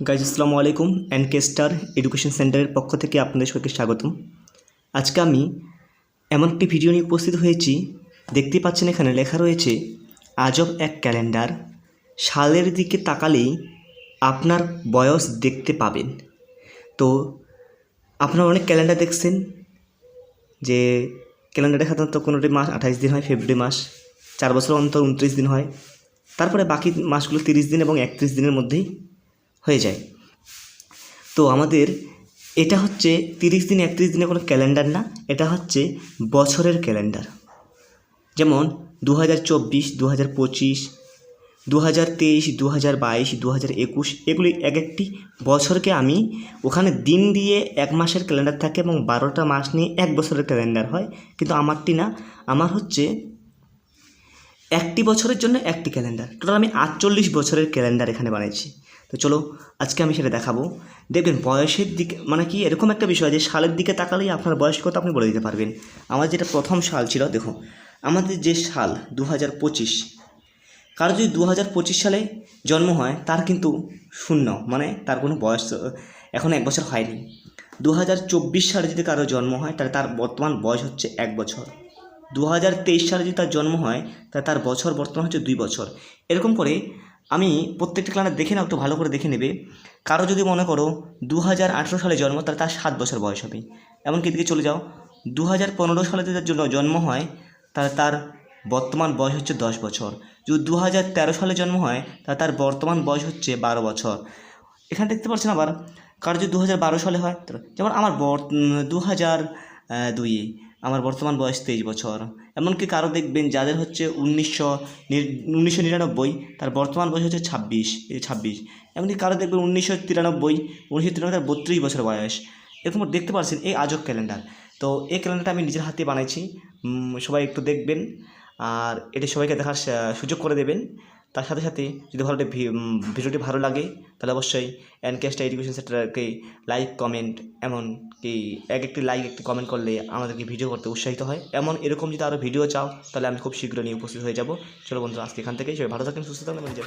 Guys আসসালামু আলাইকুম NK star education সেন্টারের পক্ষ থেকে আপনাদের সবাইকে স্বাগতম। আজকে আমি এমন একটি ভিডিও নিয়ে উপস্থিত হয়েছি, দেখতে পাচ্ছেন এখানে লেখা রয়েছে, আজব এক ক্যালেন্ডার, সালের দিকে তাকালেই আপনার বয়স দেখতে পাবেন। তো, আপনারা অনেক ক্যালেন্ডার দেখছেন, যে ক্যালেন্ডারে সাধারণত কোনোটি মাস, আঠাইশ দিন হয়, ফেব্রুয়ারি মাস, চার বছর অন্তর, উনত্রিশ দিন হয়, তারপরে বাকি মাসগুলো তিরিশ দিন এবং একত্রিশ দিনের মধ্যেই হয়ে যায়। তো আমাদের এটা হচ্ছে তিরিশ দিন একত্রিশ দিনের কোনো ক্যালেন্ডার না, এটা হচ্ছে বছরের ক্যালেন্ডার। যেমন দু হাজার চব্বিশ দু হাজার পঁচিশ দু হাজার তেইশ দু হাজার বাইশ দু হাজার একুশ, এগুলি এক একটি বছরকে আমি ওখানে দিন দিয়ে এক মাসের ক্যালেন্ডার থাকে এবং বারোটা মাস নিয়ে এক বছরের ক্যালেন্ডার হয়। কিন্তু আমারটি না, আমার হচ্ছে একটি বছরের জন্য একটি ক্যালেন্ডার। টোটাল আমি আটচল্লিশ বছরের ক্যালেন্ডার এখানে বানিয়েছি তো চলো, আজকে আমি সেটা দেখাবো। দেখবেন বয়সের দিকে মানে কি, এরকম একটা বিষয় যে সালের দিকে তাকালেই আপনার বয়স কত আপনি বলে দিতে পারবেন। আমার যেটা প্রথম সাল ছিল দেখো আমাদের যে সাল দু হাজার পঁচিশ, কারও যদি দু হাজার পঁচিশ সালে জন্ম হয়, তার কিন্তু শূন্য মানে তার কোনো বয়স এখন এক বছর হয়নি। দু হাজার চব্বিশ সালে যদি কারও জন্ম হয়, তাহলে তার বর্তমান বয়স হচ্ছে এক বছর। দু হাজার তেইশ সালে যদি তার জন্ম হয়, তাহলে তার বছর বর্তমান হচ্ছে দুই বছর। এরকম করে আমি প্রত্যেকটা ক্লাস দেখে নাও, একটু ভালো করে দেখে নেবে। কারও যদি মনে করো দু হাজার আঠেরো সালে জন্ম, তাহলে তার সাত বছর বয়স হবে। এমনকি এদিকে চলে যাও দু হাজার পনেরো সালে যদি জন্য জন্ম হয়, তাহলে তার বর্তমান বয়স হচ্ছে দশ বছর। যদি দু হাজার তেরো সালে জন্ম হয়, তাহলে তার বর্তমান বয়স হচ্ছে বারো বছর। এখানে দেখতে পাচ্ছেন আবার, কারও যদি দু হাজার বারো সালে হয় যেমন আমার দু হাজার দুই আমার বর্তমান বয়স তেইশ বছর। এমনকি কারও দেখবেন যাদের হচ্ছে উনিশশো উনিশশো নিরানব্বই, তার বর্তমান বয়স হচ্ছে ছাব্বিশ ছাব্বিশ। এমনকি কারও দেখবেন উনিশশো তিরানব্বই উনিশশো তিরানব্বই তার বত্রিশ বছর বয়স। এরকম দেখতে পাচ্ছেন এই আজব ক্যালেন্ডার। তো এই ক্যালেন্ডারটা আমি নিজের হাতে বানাইছি। সবাই একটু দেখবেন। আর এটি সবাইকে দেখার সুযোগ করে দেবেন। তার সাথে সাথে যদি ভালো ভিডিওটি ভালো লাগে, তাহলে অবশ্যই এনকেস্টা এডুকেশন সেন্টারকে লাইক কমেন্ট এমন কি এক একটি লাইক একটি কমেন্ট করলে আমাদেরকে ভিডিও করতে উৎসাহিত হয়। এমন এরকম যদি আরও ভিডিও চাও, তাহলে আমি খুব শীঘ্র নিয়ে উপস্থিত হয়ে যাব। চলো বন্ধু আজকে এখান থেকেই। সবাই ভালো থাকেন, সুস্থ থাকেন, এবং নিজের